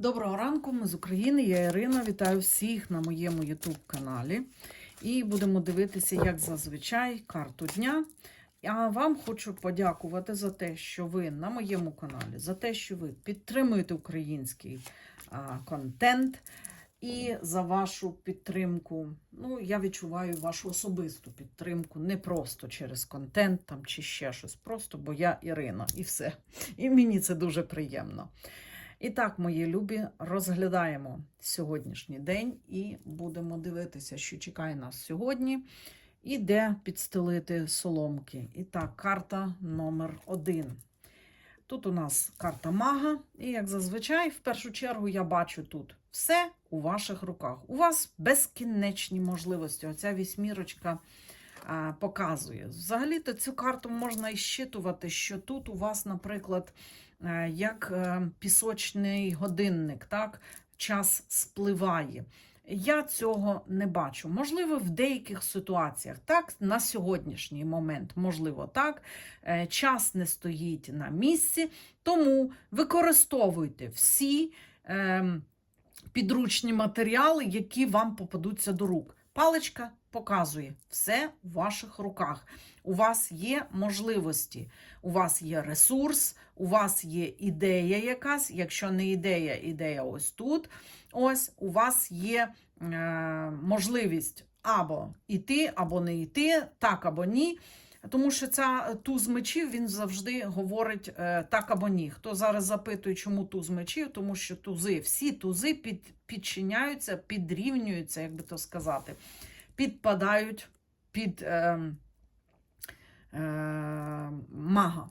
Доброго ранку, ми з України. Я Ірина. Вітаю всіх на моєму YouTube каналі. І будемо дивитися, як зазвичай, карту дня. А вам хочу подякувати за те, що ви на моєму каналі, за те, що ви підтримуєте український а, контент і за вашу підтримку. Ну, я відчуваю вашу особисту підтримку не просто через контент там чи ще щось, просто бо я Ірина і все. І мені це дуже приємно. І так, мої любі, розглядаємо сьогоднішній день і будемо дивитися, що чекає нас сьогодні, і де підстелити соломки. І так, карта номер один. Тут у нас карта мага, і як зазвичай, в першу чергу, я бачу тут все у ваших руках. У вас безкінечні можливості. Оця вісьмірочка а, показує. Взагалі-то цю карту можна і щитувати, що тут у вас, наприклад, як е, пісочний годинник, так, час спливає. Я цього не бачу. Можливо, в деяких ситуаціях, так, на сьогоднішній момент, можливо, так, е, час не стоїть на місці, тому використовуйте всі е, підручні матеріали, які вам попадуться до рук. Паличка показує все в ваших руках. У вас є можливості, у вас є ресурс, у вас є ідея якась. Якщо не ідея, ідея ось тут. Ось у вас є е, можливість або йти, або не йти, так або ні. Тому що ця туз мечів він завжди говорить е, так або ні. Хто зараз запитує, чому туз мечів, тому що тузи, всі тузи під, підчиняються, підрівнюються, як би то сказати, підпадають під е, е, мага.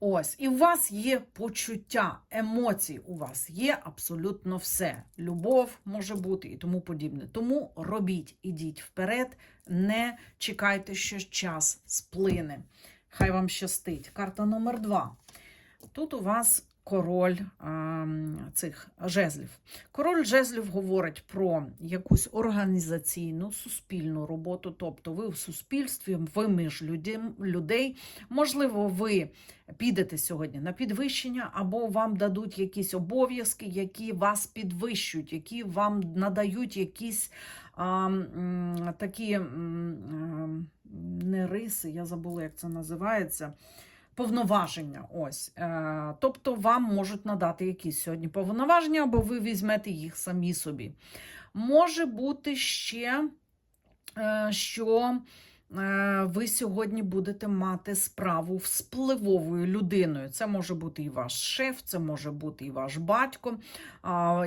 Ось, і у вас є почуття, емоції, у вас є абсолютно все. Любов може бути і тому подібне. Тому робіть, ідіть вперед, не чекайте, що час сплине. Хай вам щастить. Карта номер два. Тут у вас король цих жезлів. Король жезлів говорить про якусь організаційну, суспільну роботу, тобто ви в суспільстві, ви між людей. Можливо, ви підете сьогодні на підвищення, або вам дадуть якісь обов'язки, які вас підвищують, які вам надають якісь а, такі а, не риси, я забула, як це називається. Повноваження, ось. Е, тобто вам можуть надати якісь сьогодні повноваження, або ви візьмете їх самі собі. Може бути ще, е, що ви сьогодні будете мати справу з впливовою людиною. Це може бути і ваш шеф, це може бути і ваш батько,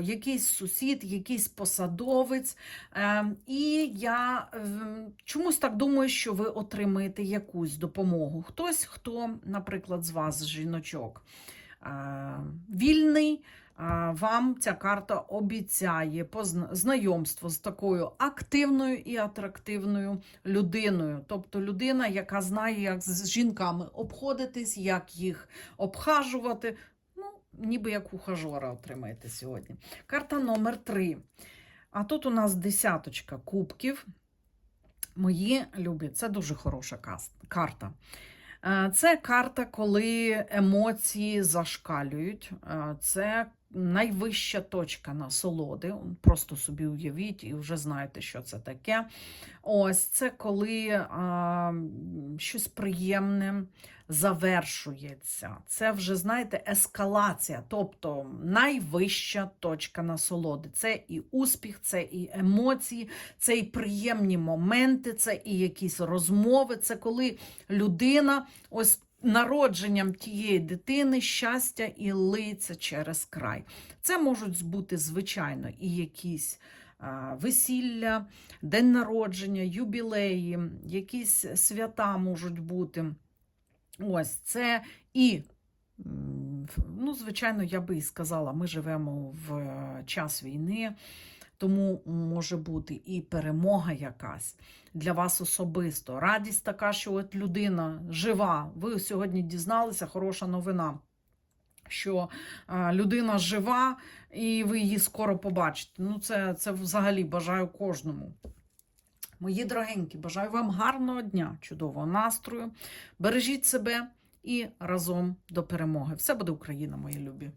якийсь сусід, якийсь посадовець. Е, І я е, чомусь так думаю, що ви отримаєте якусь допомогу. Хтось, хто, наприклад, з вас, жіночок, е, вільний. Вам ця карта обіцяє знайомство з такою активною і атрактивною людиною. Тобто людина, яка знає, як з жінками обходитись, як їх обхажувати. Ну, ніби як ухажора отримаєте сьогодні. Карта номер три. А тут у нас десяточка кубків. Мої любі, це дуже хороша карта. Е, Це карта, коли емоції зашкалюють. Е, Це найвища точка насолоди. Просто собі уявіть і вже знаєте, що це таке. Ось це коли а, щось приємне завершується. Це вже, знаєте, ескалація, тобто найвища точка насолоди. Це і успіх, це і емоції, це і приємні моменти, це і якісь розмови. Це коли людина ось. Народженням тієї дитини щастя і литься через край. Це можуть бути, звичайно, і якісь весілля, день народження, юбілеї, якісь свята можуть бути. Ось це і, ну, звичайно, я би і сказала, ми живемо в е, час війни, тому може бути і перемога якась для вас особисто. Радість така, що от людина жива. Ви сьогодні дізналися, хороша новина. Що людина жива, і ви її скоро побачите. Ну, це, це взагалі бажаю кожному. Мої дорогенькі, бажаю вам гарного дня, чудового настрою. Бережіть себе і разом до перемоги. Все буде Україна, мої любі.